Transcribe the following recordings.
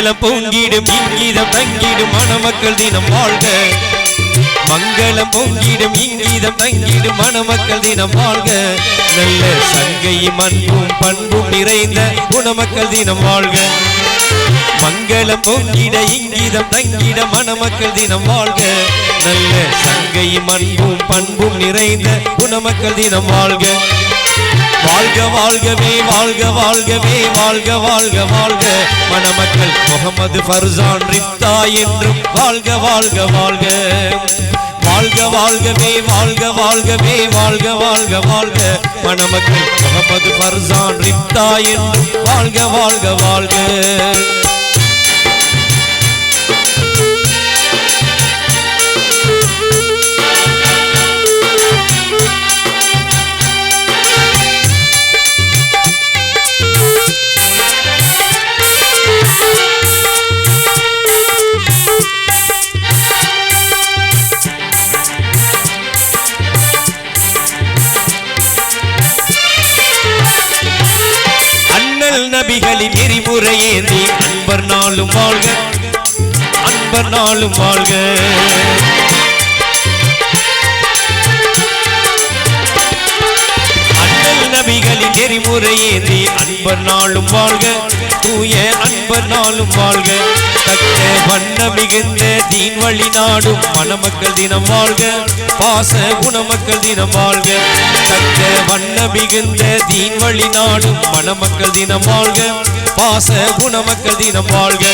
மங்களம் பொங்கிடும் இங்கீதம் தங்கிடும் மணமக்கள் தினம் வாழ்க. மங்களம் பொங்கிடும் இங்கீதம் தங்கிடும் மணமக்கள் தினம் வாழ்க. நல்ல சங்கையும் அன்பும் பண்பும் நிறைந்த குணமக்கள் தினம் வாழ்க. மங்களம் பொங்கிட இங்கீதம் தங்கிட மணமக்கள் தினம் வாழ்க. நல்ல சங்கையும் அன்பும் பண்பும் நிறைந்த குணமக்கள் தினம் வாழ்க. வாழ்க வாழ்கவே வாழ்க வாழ்கவே வாழ்க வாழ்க வாழ்க. மணமக்கள் முகமது ஃபர்சான் ரிப்தா என்றும் வாழ்க வாழ்க வாழ்க. வாழ்க வாழ்கவே வாழ்க வாழ்கவே வாழ்க வாழ்க வாழ்க. மணமக்கள் முகமது ஃபர்சான் ரிப்தா என்றும் வாழ்க வாழ்க வாழ்க. நபிகளின் நபிகளின் நெறிமுறையேந்தி அன்பர் நாளும் வாழ்க அன்பர் நாளும் வாழ்க. அண்ணல் நபிகளின் நெறிமுறையேந்தி அன்பர் நாளும் வாழ்க தூய நாளும் வாழ்க. தக்க வண்ண மிகுந்த தீன் வழி நாடும் மணமக்கள் தினம் வாழ்க. பாச குணமக்கள் தினம் வாழ்க. தக்க வண்ண மிகுந்த தீன் வழி நாடும் மணமக்கள் தினம் வாழ்க. பாச குணமக்கள் தினம் வாழ்க.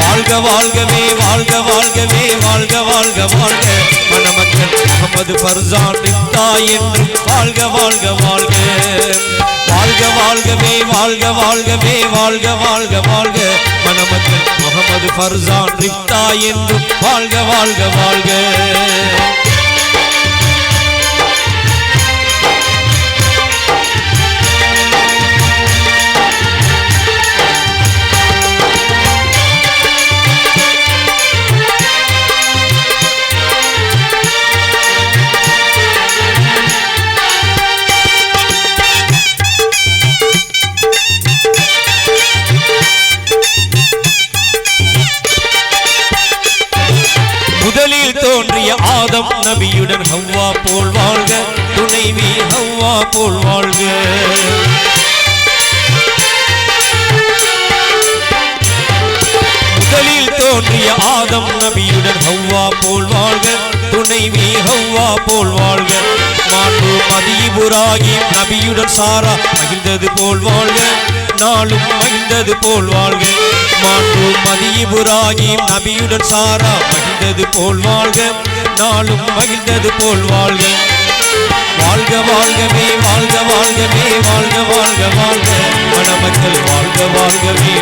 வாழ்க வாழ்கவே வாழ்க வாழ்கவே வாழ்க வாழ்க வாழ்க. மணமக்கள் முகமது ஃபர்சான் தாய் என்று வாழ்க வாழ்க வாழ்க. வாழ்கவே வாழ்க வாழ்கவே வாழ்க வாழ்க வாழ்க. மணமக்கள் முகமது ஃபர்சான் ரிப்தா என்று வாழ்க வாழ்க வாழ்க. ஆதம் நபியுடன் ஹவ்வா போல் வாழ்க துணைவி ஹவ்வா போல் வாழ்க. முதலில் தோன்றிய ஆதம் நபியுடன் ஹவ்வா போல் வாழ்க துணைவி ஹவ்வா போல் வாழ்க. மாண்பு மதிபுராகி நபியுடன் சாரா மகிழ்ந்தது போல் வாழ்க நாளும் மகிழ்ந்தது போல் வாழ்க. மாண்பு மதிபுராகி நபியுடன் சாரா மகிழ்ந்தது போல் வாழ்க நாளும் மகிழ்ந்தது போல் வாழ்க. வாழ்க வாழ்கவே வாழ்க வாழ்கவே வாழ்க வாழ்க வாழ்க. மணமக்கள் வாழ்க வாழ்கவே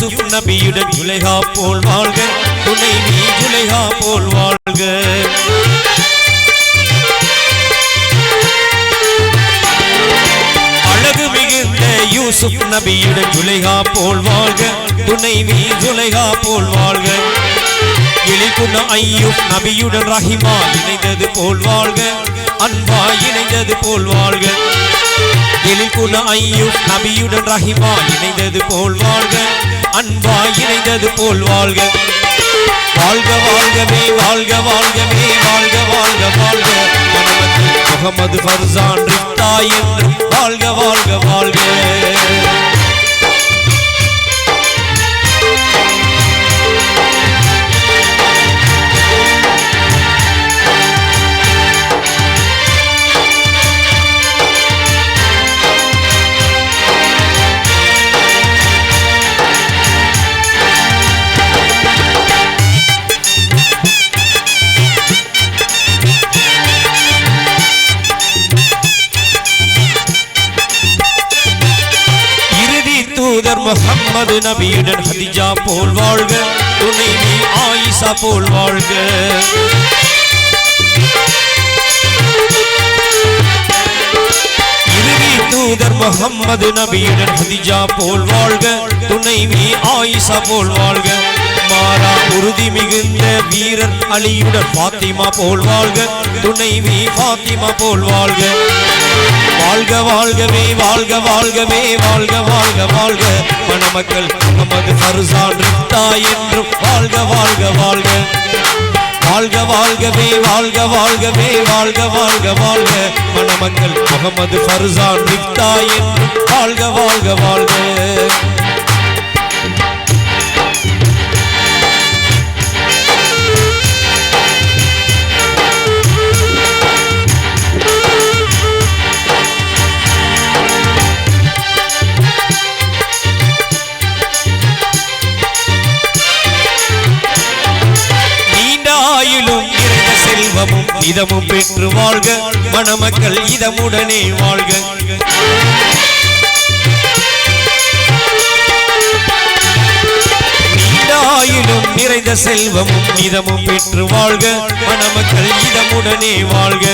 யூசுப் நபியுடன் ஜுலைஹா போல் வாழ்க. துணைவி ஜுலைஹா போல் வாழ்க. அழகு மிகுந்த யூசுப் நபியுடன் ஜுலைஹா போல் வாழ்க. துணைவி ஜுலைஹா போல் வாழ்க. எழில்குண ஐயூப் நபியுடன் ரஹிமா இணைந்தது போல் வாழ்க. அன்பா இணைந்தது போல் வாழ்க. எழில் குல ஐயூப் நபியுடன் ரஹிமா இணைந்தது போல் வாழ்க. அன்பா இணைந்தது போல் வாழ்க. வாழ்க வாழ்கவே வாழ்க வாழ்கவே வாழ்க வாழ்க வாழ்க. முகமது ஃபர்சான் ரிப்தா என்று. வாழ்க வாழ்க வாழ்க. முகமது நபியுடன் ஹதிஜா போல் வாழ்க. துணைவி ஆயிஷா போல் வாழ்க. தூதர் முகம்மது நபியுடன் ஹதிஜா போல் வாழ்க. துணைவி ஆயிஷா போல் வாழ்க. மாறா உறுதி வீரர் அலியுடன் பாத்திமா போல் வாழ்க துணைவி பாத்திமா போல் வாழ்க. வாழ்க வாழ்கவே வாழ்க வாழ்கவே வாழ்க வாழ்க வாழ்க. மணமக்கள் நமது ஃபர்சான் என்றும் வாழ்க வாழ்க வாழ்க. வாழ்க வாழ்கவே வாழ்க வாழ்கவே வாழ்க வாழ்க வாழ்க. மணமக்கள் முகமது ஃபர்சான் ரித்தா என்றும் வாழ்க வாழ்க வாழ்க. செல்வமும் இதமும் பெற்று வாழ்க. மணமக்கள் இதமுடனே வாழ்க. நீண்ட நிறைந்த செல்வமும் இதமும் பெற்று வாழ்க. மணமக்கள் இதமுடனே வாழ்க.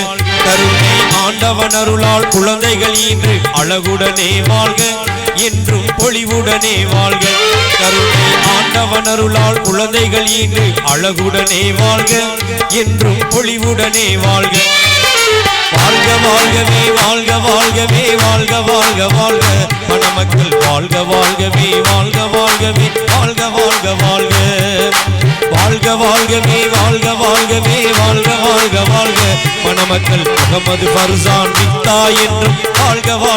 கருணை ஆண்டவன் அருளால் குழந்தைகள் இன்று அழகுடனே வாழ்க. என்றும் பொழிவுடனே வாழ்க. கருணை ஆண்டவன் அருளால் குழந்தைகள் இன்று அழகுடனே வாழ்க. என்றும் பொழிவுடனே வாழ்க. வாழ்க வாழ்கவே வாழ்க வாழ்கவே வாழ்க வாழ்க வாழ்க. மணமக்கள் வாழ்க வாழ்கவே வாழ்க வாழ்கவே வாழ்க வாழ்க வாழ்க. வாழ்க வாழ்கவே வாழ்க வாழ்கவே வாழ்க வாழ்க வாழ்க. மணமக்கள் முகமது ஃபர்சான் வித்தா என்றும் வாழ்க வாழ்க வாழ்க